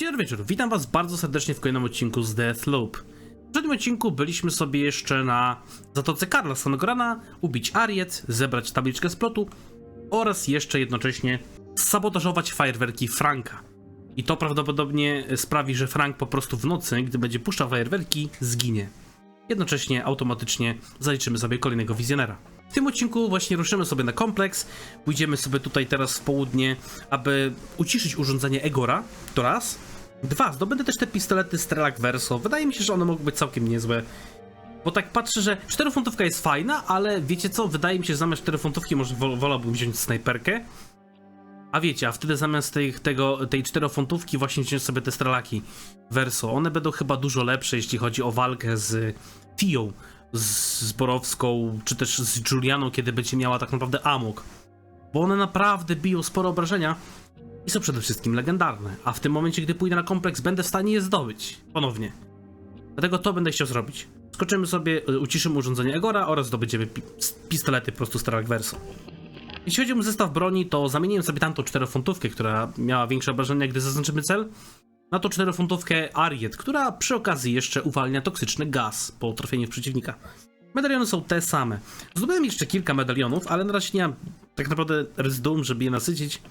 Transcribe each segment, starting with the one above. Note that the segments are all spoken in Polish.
Dzień wieczór, witam was bardzo serdecznie w kolejnym odcinku z Deathloop. W poprzednim odcinku byliśmy sobie jeszcze na Zatoce Karla z samego rana, ubić Ariet, zebrać tabliczkę splotu oraz jeszcze jednocześnie sabotażować fajerwerki Franka. I to prawdopodobnie sprawi, że Frank po prostu w nocy, gdy będzie puszczał fajerwerki, zginie. Jednocześnie automatycznie zaliczymy sobie kolejnego wizjonera. W tym odcinku właśnie ruszymy sobie na kompleks, pójdziemy sobie tutaj teraz w południe, aby uciszyć urządzenie Egora, to raz. Dwa, zdobędę też te pistolety Strelak Verso, wydaje mi się, że one mogą być całkiem niezłe. Bo tak patrzę, że 4 funtówka jest fajna, ale wiecie co, wydaje mi się, że zamiast 4 funtówki może wol wolałbym wziąć snajperkę. A wiecie, a wtedy zamiast tej, tego, tej 4 funtówki właśnie wziąć sobie te strelaki Verso. One będą chyba dużo lepsze, jeśli chodzi o walkę z Fią, z Zborowską, czy też z Julianą, kiedy będzie miała tak naprawdę amok. Bo one naprawdę biją sporo obrażenia i są przede wszystkim legendarne. A w tym momencie, gdy pójdę na kompleks, będę w stanie je zdobyć. Ponownie. Dlatego to będę chciał zrobić. Skoczymy sobie, y, uciszymy urządzenie Egora oraz zdobędziemy pi pistolety po prostu Stark Verso. Jeśli chodzi o zestaw broni, to zamieniłem sobie tamtą 4-funtówkę, która miała większe obrażenia, gdy zaznaczymy cel, na to 4-funtówkę Ariet, która przy okazji jeszcze uwalnia toksyczny gaz po trafieniu w przeciwnika. Medaliony są te same. Zdobyłem jeszcze kilka medalionów, ale na razie nie mam tak naprawdę rezyduum, żeby je nasycić.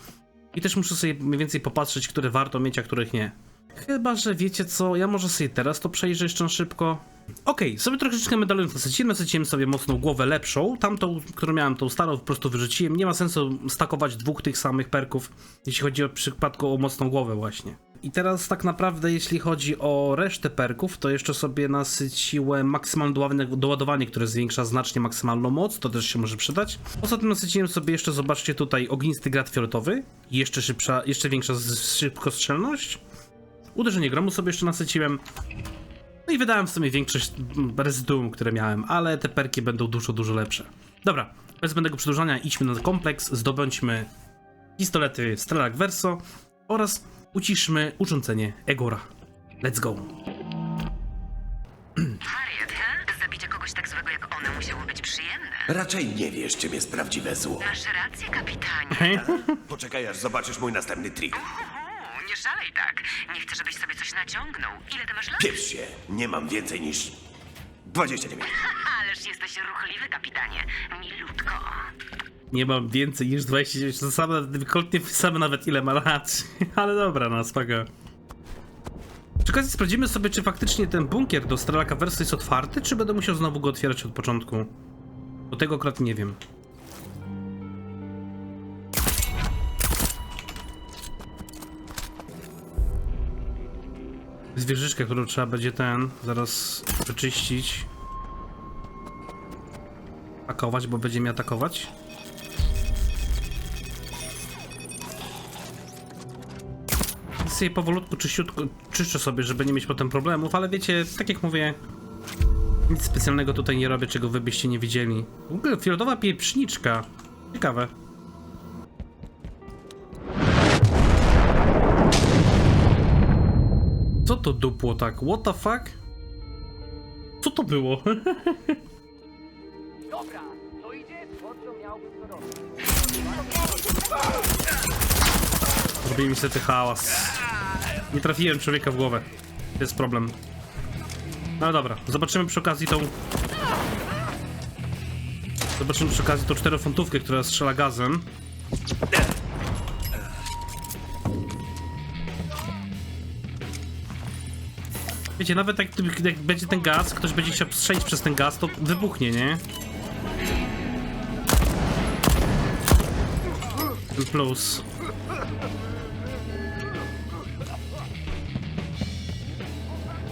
I też muszę sobie mniej więcej popatrzeć, które warto mieć, a których nie. Chyba, że wiecie co, ja może sobie teraz to przejrzę jeszcze szybko. Okej, sobie troszeczkę medalionów nasyciłem, nasyciłem sobie mocną głowę lepszą, tamtą, którą miałem, tą starą po prostu wyrzuciłem. Nie ma sensu stakować dwóch tych samych perków, jeśli chodzi o przypadku o mocną głowę właśnie. I teraz tak naprawdę jeśli chodzi o resztę perków, to jeszcze sobie nasyciłem maksymalne doładowanie, które zwiększa znacznie maksymalną moc, to też się może przydać. Poza tym nasyciłem sobie jeszcze, zobaczcie tutaj, ognisty grat fioletowy, jeszcze szybsza, jeszcze większa szybkostrzelność. Uderzenie gromu sobie jeszcze nasyciłem. No i wydałem w sumie większość rezyduum, które miałem, ale te perki będą dużo, dużo lepsze. Dobra, bez zbędnego przedłużania idźmy na kompleks, zdobądźmy pistolety Strelak Verso oraz uciszmy urządzenie Egora. Let's go. Harriet, he? Zabicie kogoś tak złego jak one musiało być przyjemne. Raczej nie wiesz, czym jest prawdziwe zło. Masz rację, kapitanie. Poczekaj, aż zobaczysz mój następny trik. Uhu, nie szalej tak. Nie chcę, żebyś sobie coś naciągnął. Ile ty masz lat? Pieprz się, nie mam więcej niż 29. Ależ jesteś ruchliwy, kapitanie. Milutko. Nie mam więcej niż 29, to same, wielokrotnie same nawet ile ma lat. Ale dobra, no spoko. Przy okazji sprawdzimy sobie, czy faktycznie ten bunkier do Strelaka Verso jest otwarty, czy będę musiał znowu go otwierać od początku. Do tego akurat nie wiem. Zwierzyczkę, którą trzeba będzie ten zaraz wyczyścić. Atakować, bo będzie mnie atakować. sobie powolutku czyściutko, czyszczę sobie, żeby nie mieć potem problemów, ale wiecie, tak jak mówię, nic specjalnego tutaj nie robię, czego wy byście nie widzieli. W ogóle fioletowa pieprzniczka. Ciekawe. To dupło tak? What the fuck? Co to było? Dobra, to idzie, po co miałbym to robić? Niestety hałas. Nie trafiłem człowieka w głowę. To jest problem. No dobra, zobaczymy przy okazji tą... Zobaczymy przy okazji tą czterofuntówkę, która strzela gazem. Wiecie, nawet jak, jak będzie ten gaz, ktoś będzie chciał strzelić przez ten gaz, to wybuchnie, nie? Plus.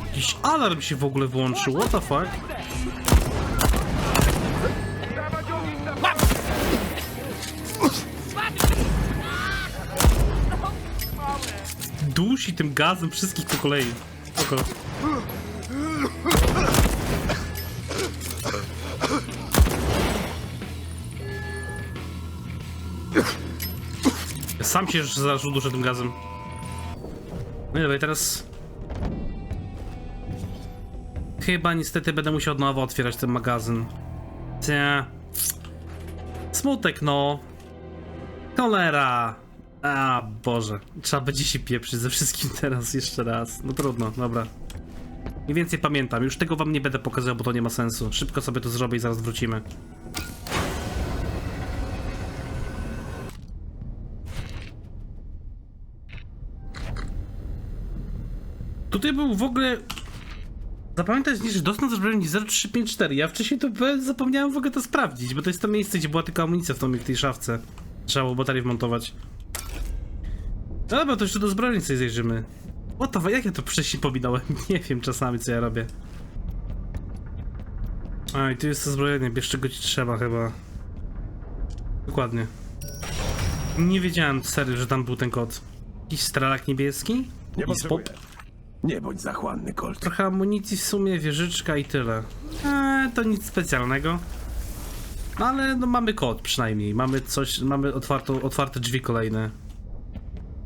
Jakiś alarm się w ogóle włączył, what the fuck? Dusi tym gazem wszystkich po kolei. Spoko. Sam się zaraz uduszę tym gazem. No i dobra, teraz Chyba niestety będę musiał od nowa otwierać ten magazyn. Cie. Smutek, no. Cholera. A Boże, trzeba będzie się pieprzyć ze wszystkim teraz jeszcze raz. No trudno, dobra. Mniej więcej pamiętam, już tego wam nie będę pokazywał, bo to nie ma sensu. Szybko sobie to zrobię i zaraz wrócimy. Tutaj był w ogóle... Zapamiętać, że dostęp do zbrojni 0354. Ja wcześniej to zapomniałem w ogóle to sprawdzić, bo to jest to miejsce, gdzie była tylko amunicja w, tą, tej szafce. Trzeba było baterię wmontować. No dobra, to jeszcze do zbrojni sobie zajrzymy. What the fuck, jak ja to wcześniej pominąłem? Nie wiem czasami, co ja robię. A, i tu jest to zbrojenie, bierz czego ci trzeba chyba. Dokładnie. Nie wiedziałem serio, że tam był ten kod. Jakiś stralak niebieski? Nie potrzebuję. Nie bądź zachłanny, Colt. Trochę amunicji w sumie, wieżyczka i tyle. Eee, to nic specjalnego. No ale no mamy kod przynajmniej. Mamy coś, mamy otwartą, otwarte drzwi kolejne.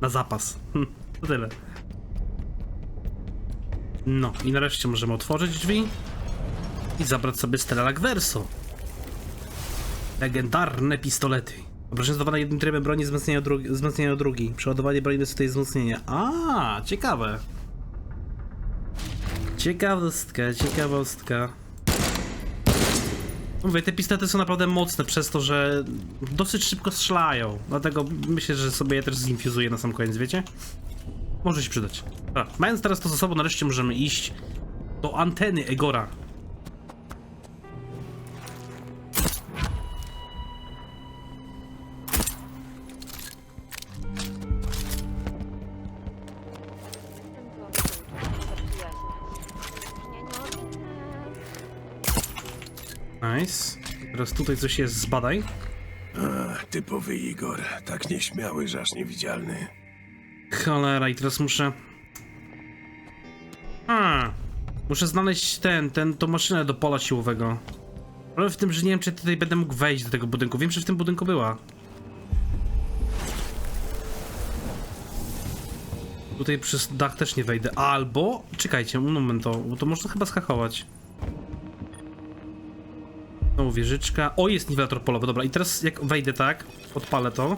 Na zapas. To tyle. No i nareszcie możemy otworzyć drzwi i zabrać sobie Strelak Verso. Legendarne pistolety. Obrażenie jednym trybem broni, wzmocnienia drugi, wzmocnienia drugi. Przeładowanie broni to jest wzmocnienie. A, ciekawe. Ciekawostka, ciekawostka. Mówię, te pistolety są naprawdę mocne przez to, że dosyć szybko strzelają. Dlatego myślę, że sobie je też zinfuzuję na sam koniec, wiecie? Może się przydać. Dobra, mając teraz to za sobą, nareszcie możemy iść do anteny Egora. Nice. Teraz tutaj coś jest, zbadaj. Typowy Igor. Tak nieśmiały, że aż niewidzialny. Cholera, i teraz muszę... A, muszę znaleźć ten, ten, tą maszynę do pola siłowego. Ale w tym, że nie wiem, czy tutaj będę mógł wejść do tego budynku. Wiem, że w tym budynku była. Tutaj przez dach też nie wejdę. Albo, czekajcie, un momento, bo to można chyba schakować. Znowu wieżyczka. O, jest niwelator polowy, dobra. I teraz jak wejdę tak, odpalę to.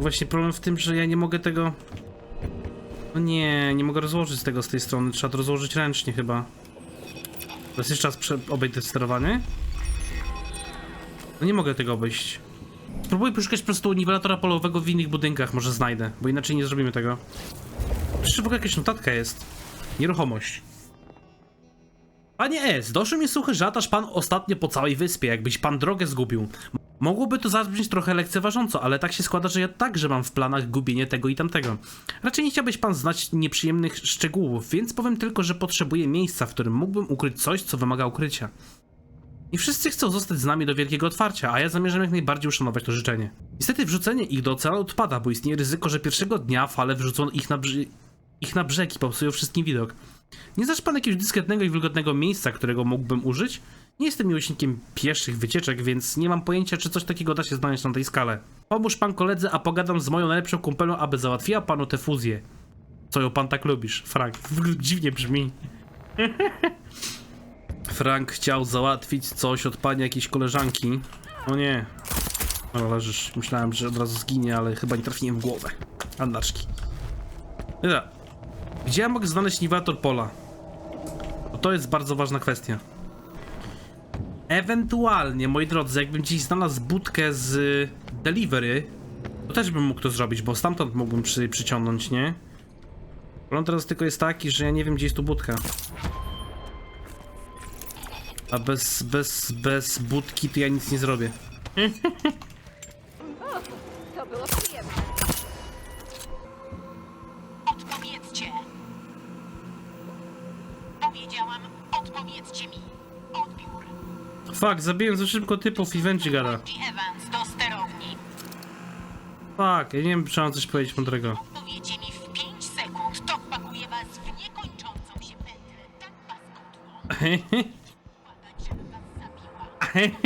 Właśnie problem w tym, że ja nie mogę tego... No nie, nie mogę rozłożyć tego z tej strony. Trzeba to rozłożyć ręcznie chyba. Teraz jeszcze prze- obejść to sterowanie. No nie mogę tego obejść. Spróbuję poszukać po prostu niwelatora polowego w innych budynkach, może znajdę, bo inaczej nie zrobimy tego. Jeszcze w ogóle jakaś notatka jest. Nieruchomość. Panie S, doszły mi słuchy, że latasz pan ostatnio po całej wyspie, jakbyś pan drogę zgubił. Mogłoby to zabrzmieć trochę lekceważąco, ale tak się składa, że ja także mam w planach gubienie tego i tamtego. Raczej nie chciałbyś pan znać nieprzyjemnych szczegółów, więc powiem tylko, że potrzebuję miejsca, w którym mógłbym ukryć coś, co wymaga ukrycia. I wszyscy chcą zostać z nami do wielkiego otwarcia, a ja zamierzam jak najbardziej uszanować to życzenie. Niestety wrzucenie ich do oceanu odpada, bo istnieje ryzyko, że pierwszego dnia fale wrzucą ich na, brzy... ich na brzeg i popsują wszystkim widok. Nie znasz pan jakiegoś dyskretnego i wilgotnego miejsca, którego mógłbym użyć? Nie jestem miłośnikiem pieszych wycieczek, więc nie mam pojęcia, czy coś takiego da się znaleźć na tej skale. Pomóż pan koledze, a pogadam z moją najlepszą kumpelą, aby załatwiła panu tę fuzję. Co ją pan tak lubisz, Frank? Dziwnie brzmi. Frank chciał załatwić coś od pani jakiejś koleżanki. O nie. No leżysz. Myślałem, że od razu zginie, ale chyba nie trafiłem w głowę. Andaczki. Dobra. Gdzie ja mogę znaleźć niwelator pola? Bo to jest bardzo ważna kwestia. Ewentualnie, moi drodzy, jakbym gdzieś znalazł budkę z delivery, to też bym mógł to zrobić, bo stamtąd mógłbym przy, przyciągnąć, nie? Problem teraz tylko jest taki, że ja nie wiem, gdzie jest tu budka. A bez, bez, bez budki to ja nic nie zrobię. To było przyjemne. Odpowiedzcie! Powiedziałam, odpowiedzcie mi. Odbiór. Fuck, zabiłem za szybko typów i wędzi gada. G. Evans do sterowni. Fuck, ja nie wiem, czy mam coś powiedzieć mądrego. Odpowiecie mi w 5 sekund, to wpakuję was w niekończącą się pętlę. Tak paskudną. Układać, żeby was zabiła.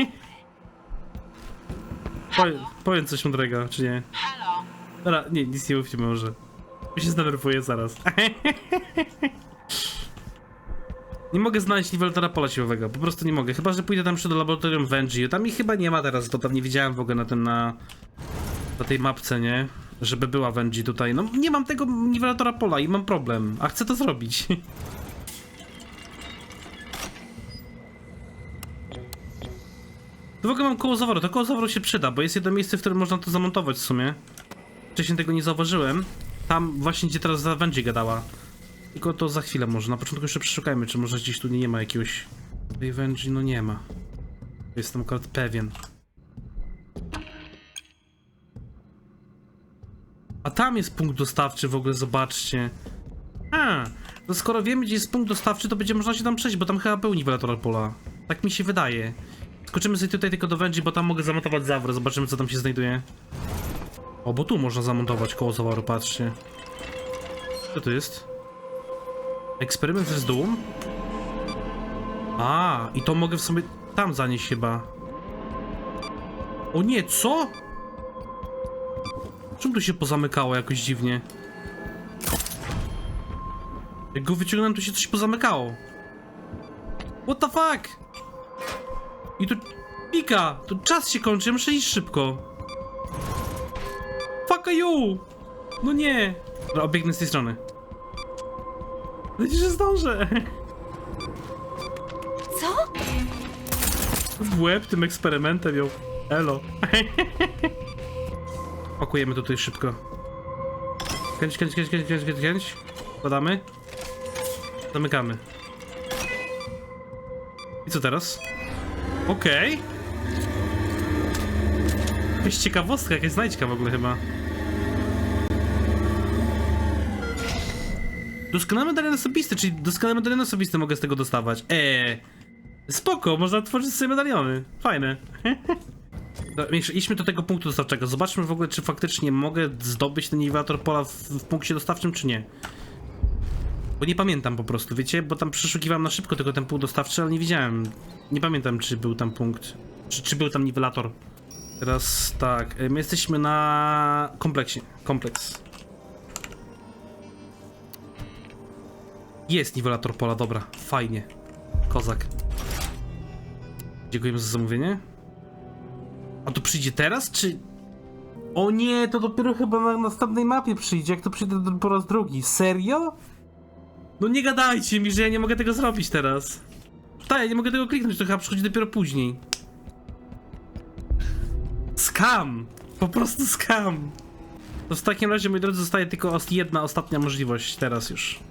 Powiem, powiem coś mądrego, czy nie? Halo? Dobra, nie, nic nie mówcie może. Ja się zdenerwuję zaraz. Nie mogę znaleźć niwelatora pola siłowego, po prostu nie mogę. Chyba, że pójdę tam jeszcze do laboratorium Vengi. Tam ich chyba nie ma teraz, to tam nie widziałem w ogóle na tym, na, na tej mapce, nie? Żeby była Vengi tutaj. No nie mam tego niwelatora pola i mam problem, a chcę to zrobić. W ogóle mam koło zaworu, to koło zaworu się przyda, bo jest jedno miejsce, w którym można to zamontować w sumie. Wcześniej tego nie zauważyłem. Tam właśnie, gdzie teraz za Vengi gadała. Tylko to za chwilę może. Na początku jeszcze przeszukajmy, czy może gdzieś tu nie ma jakiegoś... Tej Vengi, no nie ma. Jestem akurat pewien. A tam jest punkt dostawczy w ogóle, zobaczcie. A, to skoro wiemy, gdzie jest punkt dostawczy, to będzie można się tam przejść, bo tam chyba był niwelator pola. Tak mi się wydaje. Skoczymy sobie tutaj tylko do Vengi, bo tam mogę zamontować zawrę. Zobaczymy, co tam się znajduje. O, bo tu można zamontować koło zaworu, patrzcie. Co to jest? Eksperyment z dół? A, i to mogę w sobie tam zanieść chyba. O nie, co? Czemu tu się pozamykało jakoś dziwnie? Jak go wyciągnąłem, to się coś pozamykało. What the fuck? I tu pika, tu czas się kończy, ja muszę iść szybko. Fuck you! No nie! Dobra, obiegnę z tej strony. Nadzieję, że zdążę. Co? W łeb tym eksperymentem ją. Elo. Pakujemy tutaj szybko. Kręć, kręć, kręć, kręć, kręć, kręć, kręć. Podamy. Zamykamy. I co teraz? Okej. Jakaś ciekawostka, jakaś znajdźka w ogóle chyba. Doskonałe medalion osobiste, czyli doskonałe medalion osobiste mogę z tego dostawać. Eee. Spoko, można tworzyć sobie medaliony. Fajne. Idźmy do tego punktu dostawczego. Zobaczmy w ogóle, czy faktycznie mogę zdobyć ten niwelator pola w, w punkcie dostawczym, czy nie. Bo nie pamiętam po prostu, wiecie? Bo tam przeszukiwałem na szybko tylko ten punkt dostawczy, ale nie widziałem. Nie pamiętam, czy był tam punkt. Czy, czy był tam niwelator. Teraz tak, y, my jesteśmy na kompleksie. Kompleks. Jest niwelator pola, dobra, fajnie. Kozak. Dziękujemy za zamówienie. A to przyjdzie teraz, czy... O nie, to dopiero chyba na następnej mapie przyjdzie, jak to przyjdę po raz drugi. Serio? No nie gadajcie mi, że ja nie mogę tego zrobić teraz. Tak, ja nie mogę tego kliknąć, to chyba przychodzi dopiero później. Skam! Po prostu skam! To w takim razie, moi drodzy, zostaje tylko jedna ostatnia możliwość teraz już.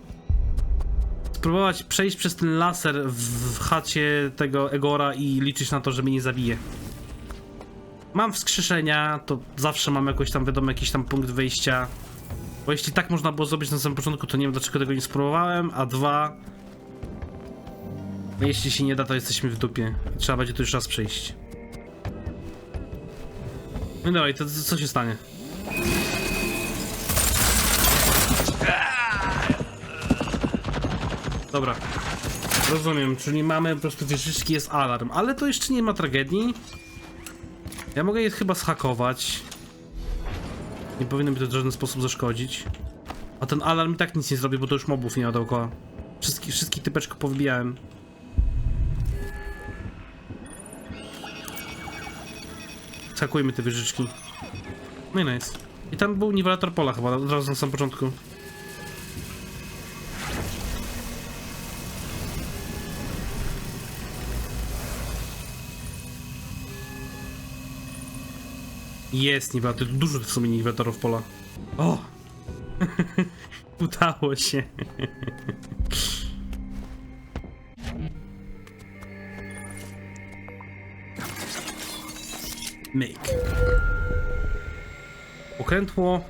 Spróbować przejść przez ten laser w, chacie tego Egora i liczyć na to, że mnie nie zabije. Mam wskrzeszenia, to zawsze mam jakoś tam, wiadomo, jakiś tam punkt wyjścia. Bo jeśli tak można było zrobić na samym początku, to nie wiem dlaczego tego nie spróbowałem, a dwa... Jeśli się nie da, to jesteśmy w dupie. Trzeba będzie tu już raz przejść. No to, to co się stanie? Dobra. Rozumiem, czyli mamy po prostu wieżyczki, jest alarm, ale to jeszcze nie ma tragedii. Ja mogę je chyba zhakować. Nie powinno mi to w żaden sposób zaszkodzić. A ten alarm i tak nic nie zrobi, bo to już mobów nie ma dookoła. Wszystkich, wszystkich typeczków powybijałem. Zhakujmy te wieżyczki. No i nice. I tam był niwelator pola chyba, od razu na samym początku. Jest niwelator, dużo w sumie niwelatorów pola. O! Udało się. Myk. Okrętło.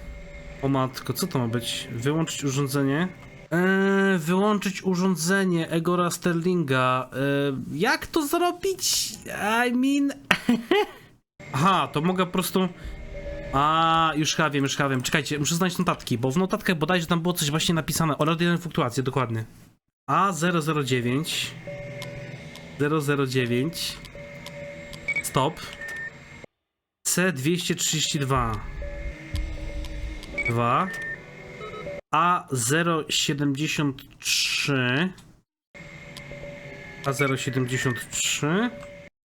O matko, co to ma być? Wyłączyć urządzenie. Eee, wyłączyć urządzenie Egora Sterlinga. Eee, jak to zrobić? I mean... Aha, to mogę po prostu... A, już chyba już chyba. Czekajcie, muszę znaleźć notatki, bo w notatkach bodajże tam było coś właśnie napisane. O radiowej fluktuacji, dokładnie. A009 009 Stop. C232 2 A073 A073,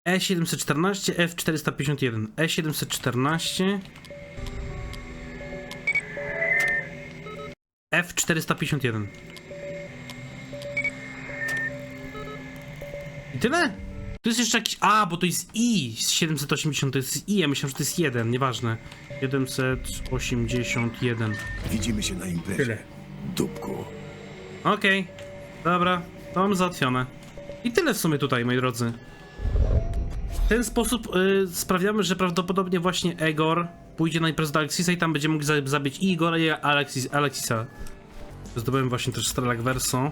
E714, F451, E714, F451. I tyle? Tu jest jeszcze jakiś. A, bo to jest I z 780, to jest I, ja myślałem, że to jest 1, nieważne. 781. Widzimy się na imprezie. Tyle. Dupku. Okej, dobra, to mam załatwione. I tyle w sumie tutaj, moi drodzy. W ten sposób y, sprawiamy, że prawdopodobnie właśnie Egor pójdzie na imprezę do Alexisa i tam będziemy mogli za- zabić i Igora i Alexis, Alexisa. Zdobyłem właśnie też Strelak Verso.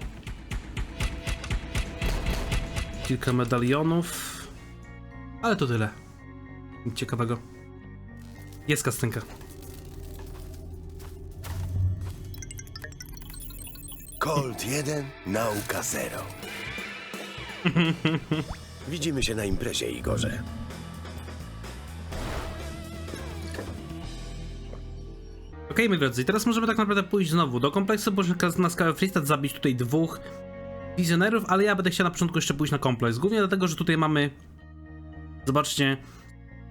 Kilka medalionów. Ale to tyle. Nic ciekawego. Jest kastynka. Colt 1, nauka 0. Widzimy się na imprezie, Igorze. Okej, moi drodzy, teraz możemy tak naprawdę pójść znowu do kompleksu, bo na skałę Freestad zabić tutaj dwóch wizjonerów, ale ja będę chciał na początku jeszcze pójść na kompleks. Głównie dlatego, że tutaj mamy, zobaczcie,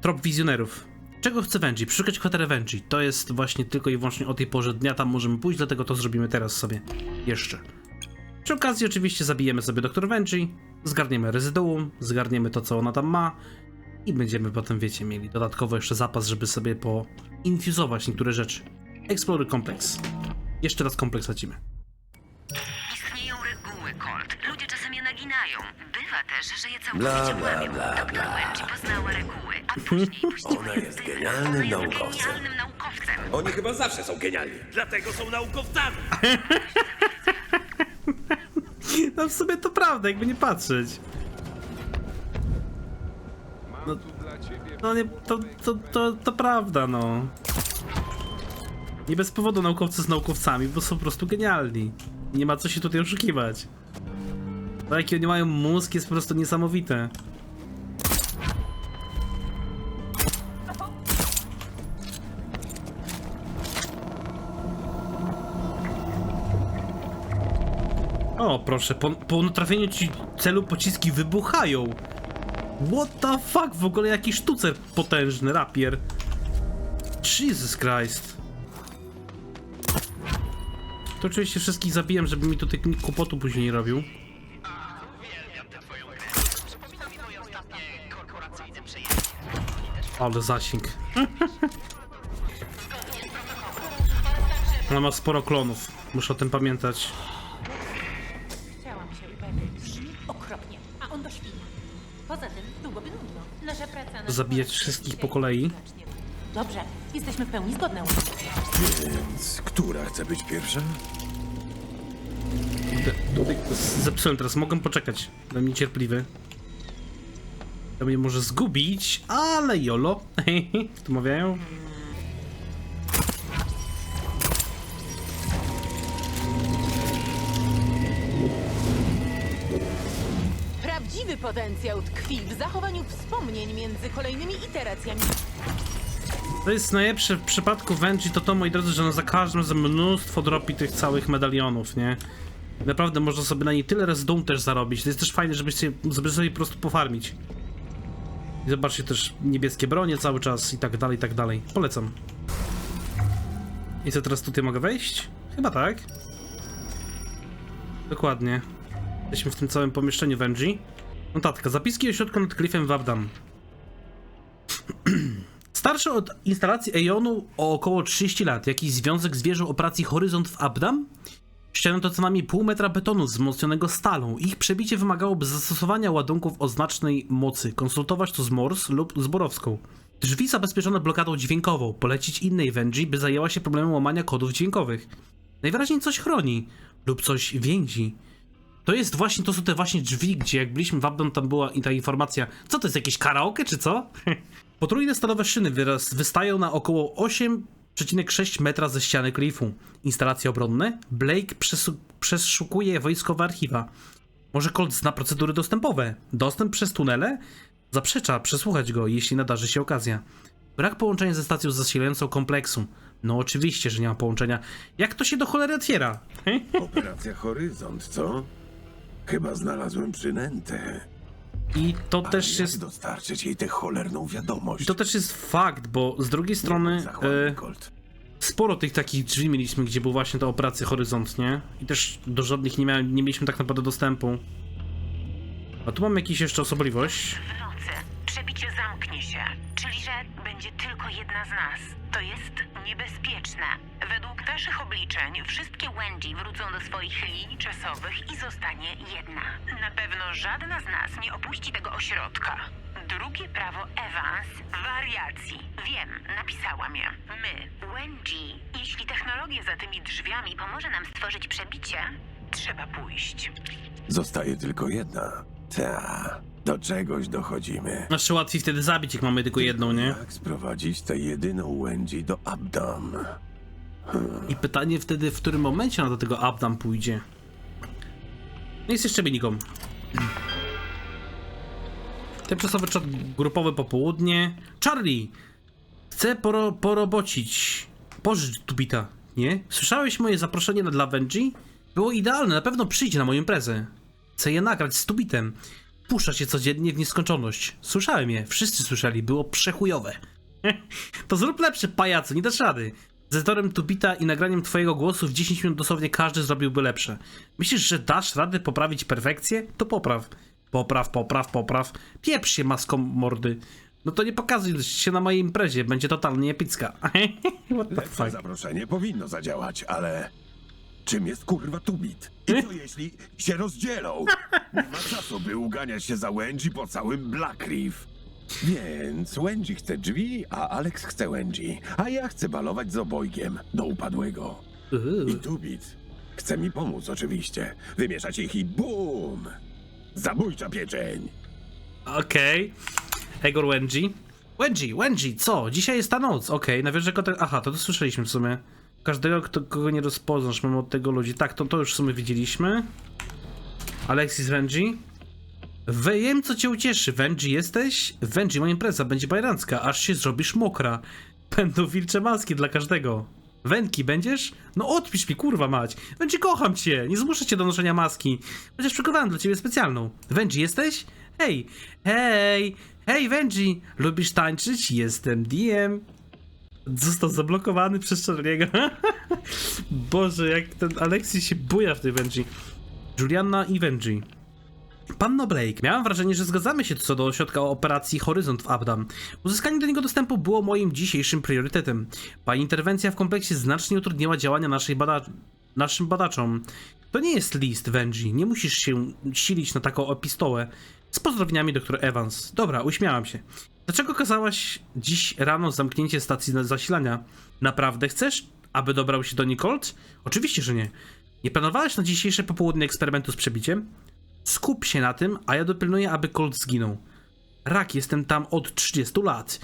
trop wizjonerów. Czego chce Venji? Przeszukać kwaterę Venji. To jest właśnie tylko i wyłącznie o tej porze dnia, tam możemy pójść, dlatego to zrobimy teraz sobie jeszcze. Przy okazji oczywiście zabijemy sobie doktor Venji, zgarniemy rezyduum, zgarniemy to, co ona tam ma i będziemy potem, wiecie, mieli dodatkowo jeszcze zapas, żeby sobie poinfuzować niektóre rzeczy. Explory Complex. Jeszcze raz kompleks lecimy. Istnieją reguły, Colt. Ludzie czasem je naginają. Bywa też, że je Bla, całkowicie bla, łamią. bla, Doktor bla. Wenji poznała reguły, a później puściła Ona je jest w genialnym Ona jest naukowcem. genialnym naukowcem. Oni chyba zawsze są genialni. Dlatego są naukowcami. No w sumie to prawda, jakby nie patrzeć. No, no nie, to, to, to, to prawda, no. Nie bez powodu naukowcy z naukowcami, bo są po prostu genialni. Nie ma co się tutaj oszukiwać. To jaki oni mają mózg jest po prostu niesamowite. O, proszę, po, po ci celu pociski wybuchają. What the fuck? W ogóle jakiś sztucer potężny, rapier. Jesus Christ. To oczywiście wszystkich zabijam, żeby mi tutaj nikt kłopotu później nie robił. Ale zasięg. Ona ma sporo klonów. Muszę o tym pamiętać. Zabijać wszystkich po kolei. Dobrze, jesteśmy w pełni zgodne. Więc która chce być pierwsza? Zepsułem teraz, mogę poczekać. Będę niecierpliwy. To mnie może zgubić, ale jolo. tu mawiają. Potencjał tkwi w zachowaniu wspomnień między kolejnymi iteracjami. To jest najlepsze w przypadku Venji, to to moi drodzy, że ona za każdym razem mnóstwo dropi tych całych medalionów, nie? Naprawdę można sobie na niej tyle rezdum też zarobić. To jest też fajne, żeby sobie, żeby sobie po prostu pofarmić. I zobaczcie też niebieskie bronie cały czas i tak dalej, i tak dalej. Polecam. I co teraz tutaj mogę wejść? Chyba tak. Dokładnie. Jesteśmy w tym całym pomieszczeniu Venji. Notatka. Zapiski o środku nad klifem Wabdam. Starszy od instalacji Eonu o około 30 lat, jakiś związek zwierzył operacji Horyzont w Abdam? Ścianę to co najmniej pół metra betonu wzmocnionego stalą. Ich przebicie wymagałoby zastosowania ładunków o znacznej mocy. Konsultować to z Mors lub z Borowską. Drzwi zabezpieczone blokadą dźwiękową. Polecić innej Venji, by zajęła się problemem łamania kodów dźwiękowych. Najwyraźniej coś chroni. Lub coś więzi. To jest właśnie, to są te właśnie drzwi, gdzie jak byliśmy w Abdon, tam była i ta informacja, co to jest, jakieś karaoke, czy co? Potrójne stalowe szyny wyraz, wystają na około 8,6 metra ze ściany klifu. Instalacje obronne? Blake przeszukuje wojskowe archiwa. Może Colt zna procedury dostępowe? Dostęp przez tunele? Zaprzecza, przesłuchać go, jeśli nadarzy się okazja. Brak połączenia ze stacją zasilającą kompleksu. No oczywiście, że nie ma połączenia. Jak to się do cholery otwiera? Operacja Horyzont, co? Chyba znalazłem przynętę. I to Ale też jak jest... dostarczyć jej tę cholerną wiadomość? I to też jest fakt, bo z drugiej strony Zachłanny e, Colt. sporo tych takich drzwi mieliśmy, gdzie był właśnie ta operacja Horyzont, nie? I też do żadnych nie, miałem, nie mieliśmy tak naprawdę dostępu. A tu mam jakąś jeszcze osobliwość. W nocy przebicie zamknie się, czyli że będzie tylko jedna z nas. To jest niebezpieczne. Według naszych obliczeń wszystkie Wendy wrócą do swoich linii czasowych i zostanie jedna. Na pewno żadna z nas nie opuści tego ośrodka. Drugie prawo Evans wariacji. Wiem, napisałam je. My, Wendy, jeśli technologia za tymi drzwiami pomoże nam stworzyć przebicie, trzeba pójść. Zostaje tylko jedna. Ta, do czegoś dochodzimy. Znaczy łatwiej wtedy zabić, jak mamy tylko jedną, nie? Jak sprowadzić tę jedyną Wendy do Abdam? I pytanie wtedy, w którym momencie ona do tego Abdam pójdzie. No jest jeszcze minikom. Tymczasowy czat grupowy popołudnie. Charlie! Chcę poro porobocić. Pożycz Tubita, nie? Słyszałeś moje zaproszenie na dla Benji? Było idealne, na pewno przyjdź na moją imprezę. Chcę je nagrać z Tubitem. Puszcza się codziennie w nieskończoność. Słyszałem je, wszyscy słyszeli, było przechujowe. To zrób lepsze, pajacu, nie dasz rady. Z edytorem Tubita i nagraniem twojego głosu w 10 minut dosłownie każdy zrobiłby lepsze. Myślisz, że dasz radę poprawić perfekcję? To popraw. Popraw, popraw, popraw. Pieprz się maską mordy. No to nie pokazuj się na mojej imprezie, będzie totalnie epicka. What the Lepsze fuck? zaproszenie powinno zadziałać, ale... Czym jest kurwa Tubit? I co jeśli się rozdzielą? Nie ma czasu, by uganiać się za Wendy po całym Black Reef. Więc Wendy chce drzwi, a Alex chce Wendy, a ja chcę balować z obojgiem do upadłego. I Tubit chce mi pomóc oczywiście. Wymieszać ich i BUM! Zabójcza pieczeń! Okej. Egor Wenji. Wenji, Wenji, co? Dzisiaj jest ta noc. Okej, na wieży kotek... Aha, to to słyszeliśmy w sumie. Każdego, kto, kogo nie rozpoznasz, mamy od tego ludzi. Tak, to, to już w sumie widzieliśmy. Alexis Wenji. Wiem, co cię ucieszy. Wenji jesteś? Wenji, moja impreza będzie bajerancka, aż się zrobisz mokra. Będą wilcze maski dla każdego. Wędki będziesz? No odpisz mi, kurwa mać. Wenji, kocham cię. Nie zmuszę cię do noszenia maski. Chociaż przygotowałem dla ciebie specjalną. Wenji, jesteś? Hej, hej, hej Wenji. Lubisz tańczyć? Jestem DM. Został zablokowany przez Charlie'ego. Boże, jak ten Alexis się buja w tej Wenji. Julianna i Wenji. Panno Blake, miałem wrażenie, że zgadzamy się co do ośrodka operacji Horyzont w Abdam. Uzyskanie do niego dostępu było moim dzisiejszym priorytetem. Pani interwencja w kompleksie znacznie utrudniła działania naszej bada naszym badaczom. To nie jest list, Wenji. Nie musisz się silić na taką epistołę. Z pozdrowieniami dr Evans. Dobra, uśmiałam się. Dlaczego kazałaś dziś rano zamknięcie stacji zasilania? Naprawdę chcesz, aby dobrał się do Nicolt? Oczywiście, że nie. Nie planowałeś na dzisiejsze popołudnie eksperymentu z przebiciem? Skup się na tym, a ja dopilnuję, aby Colt zginął. Rak, jestem tam od 30 lat.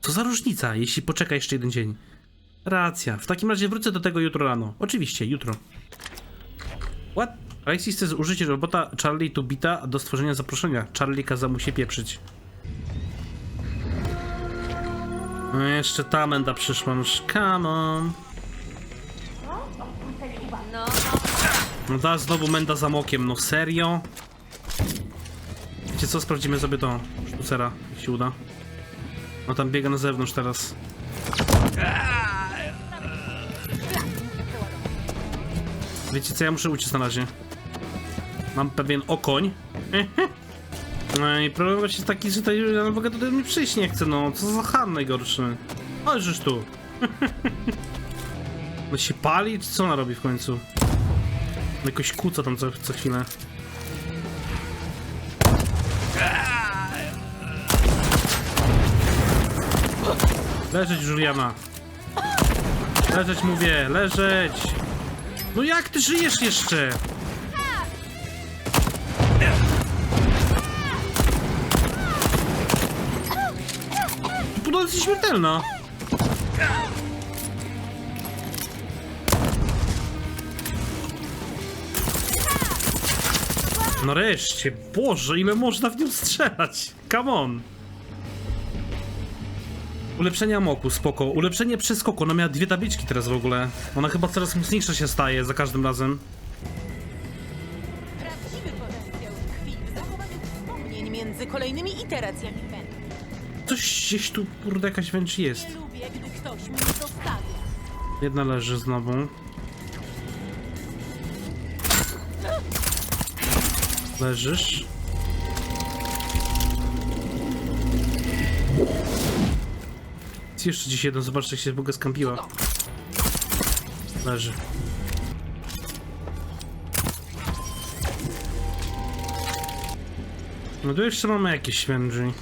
Co za różnica, jeśli poczeka jeszcze jeden dzień. Racja. W takim razie wrócę do tego jutro rano. Oczywiście, jutro. What? Alexis chce użyć robota Charlie Tubita do stworzenia zaproszenia. Charlie kazał mu się pieprzyć. No jeszcze ta menda przyszła, no come on. No da znowu menda za mokiem, no serio? Wiecie co, sprawdzimy sobie to sztucera, jak się uda. No tam biega na zewnątrz teraz. Wiecie co, ja muszę uciec na razie. Mam pewien okoń. No i problem właśnie jest taki, że ta Juliana w ogóle tutaj mi przyjść nie chce, no. Co za han najgorszy. Chodź tu. No się pali, czy co ona robi w końcu? Jakoś kłóca tam co, co chwilę. Leżeć, Juliana. Leżeć, mówię, leżeć. No jak ty żyjesz jeszcze? Ty podobno jesteś śmiertelna. Nareszcie, Boże, ile można w nią strzelać? Come on. Ulepszenie amoku, spoko. Ulepszenie przeskoku, ona miała dwie tabliczki teraz w ogóle. Ona chyba coraz mocniejsza się staje za każdym razem. Prawdziwy potencjał między kolejnymi iteracjami. Coś gdzieś tu, kurde, jakaś wręcz jest. Jedna leży znowu. Leżysz. Jeszcze gdzieś jeden, zobaczcie jak się ogóle skampiła. Leży. No tu jeszcze mamy jakieś świędrzy.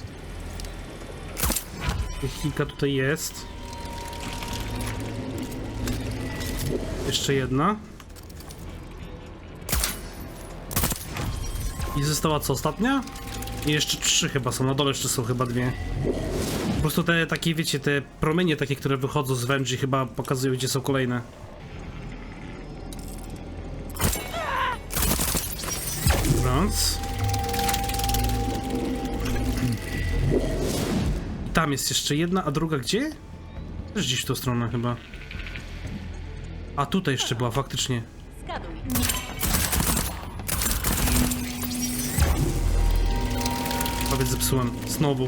Ich kilka tutaj jest. Jeszcze jedna. I została co, ostatnia? I jeszcze trzy chyba są, na dole jeszcze są chyba dwie. Po prostu te takie, wiecie, te promienie takie, które wychodzą z węży chyba pokazują, gdzie są kolejne. Więc... tam jest jeszcze jedna, a druga gdzie? Też gdzieś w tą stronę chyba. A tutaj jeszcze była, faktycznie. Zgaduj. Prawie zepsułem. Znowu.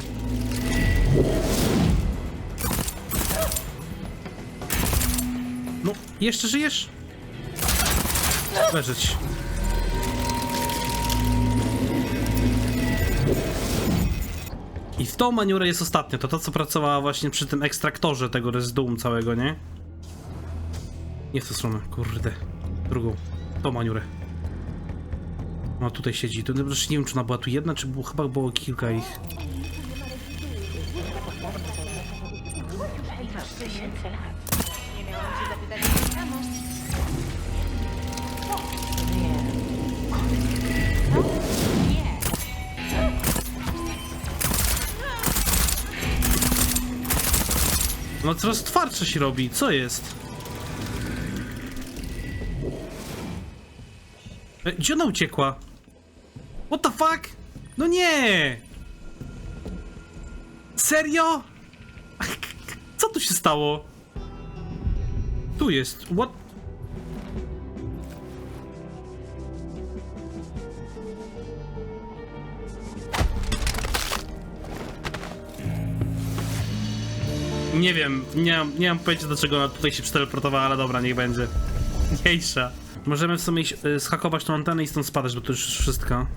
No, jeszcze żyjesz? Leżeć. I w tą maniurę jest ostatnia. To to, co pracowała właśnie przy tym ekstraktorze tego rezyduum całego, nie? Nie w tę stronę, kurde. Drugą. Tą maniurę. No tutaj siedzi. To też nie wiem, czy ona była tu jedna, czy było, chyba było kilka ich. Nie No coraz twardsze się robi. Co jest? E, Gdzie ona uciekła? What the fuck? No nie! Serio? Co tu się stało? Tu jest. What? Nie wiem, nie mam, nie mam pojęcia dlaczego ona tutaj się przeteleportowała, ale dobra, niech będzie. Mniejsza. Możemy w sumie y, schakować tą antenę i stąd spadać, bo to już wszystko.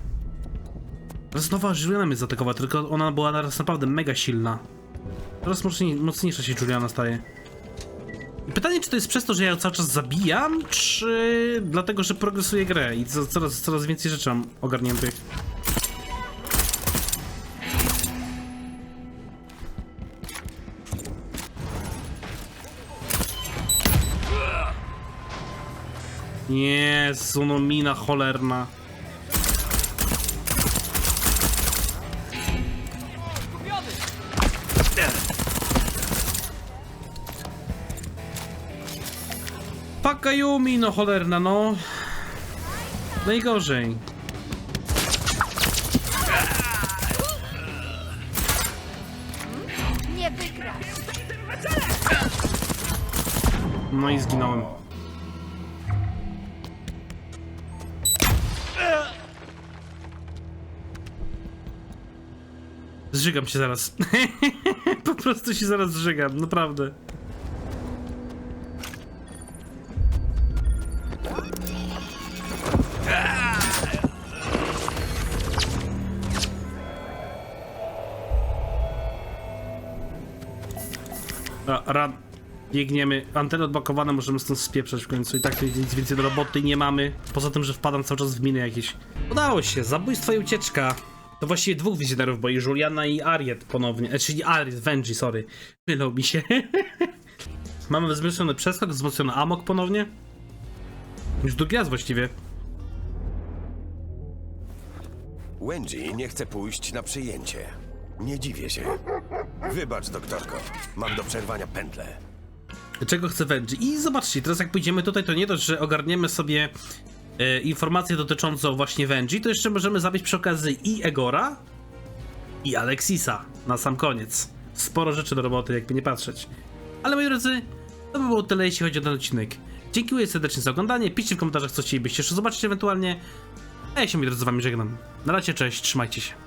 Znowu Juliana mnie zaatakowała, tylko ona była teraz naprawdę mega silna. Teraz mocniej, mocniejsza się Juliana staje. Pytanie, czy to jest przez to, że ja cały czas zabijam, czy dlatego, że progresuje grę i co, coraz, coraz więcej rzeczy mam ogarniętych. Jezu, no mina cholerna. Pakayumi, no cholerna, no. Najgorzej. Nie wygrasz. No i zginąłem. Zżygam się zaraz. po prostu się zaraz zżygam, naprawdę. A, ran. Biegniemy. Anteny odblokowane, możemy stąd spieprzać w końcu. I tak nic więcej do roboty nie mamy. Poza tym, że wpadam cały czas w miny jakieś. Udało się. Zabójstwo i ucieczka. To właściwie dwóch wizjonerów, bo i Juliana i Ariet ponownie. E, czyli Ariet, Venji, sorry. Wylał mi się. Mamy wzmocniony przeskok, wzmocniony amok ponownie. Już drugi raz właściwie. Wendy nie chce pójść na przyjęcie. Nie dziwię się. Wybacz, doktorko. Mam do przerwania pętlę. czego chce Venji. I zobaczcie, teraz jak pójdziemy tutaj, to nie dość, że ogarniemy sobie e, informacje dotyczącą właśnie Venji, to jeszcze możemy zabić przy okazji i Egora, i Alexisa na sam koniec. Sporo rzeczy do roboty, jakby nie patrzeć. Ale moi drodzy, to by było tyle, jeśli chodzi o ten odcinek. Dziękuję serdecznie za oglądanie, piszcie w komentarzach, co chcielibyście jeszcze zobaczyć ewentualnie. A ja się, moi drodzy, z wami żegnam. Na razie, cześć, trzymajcie się.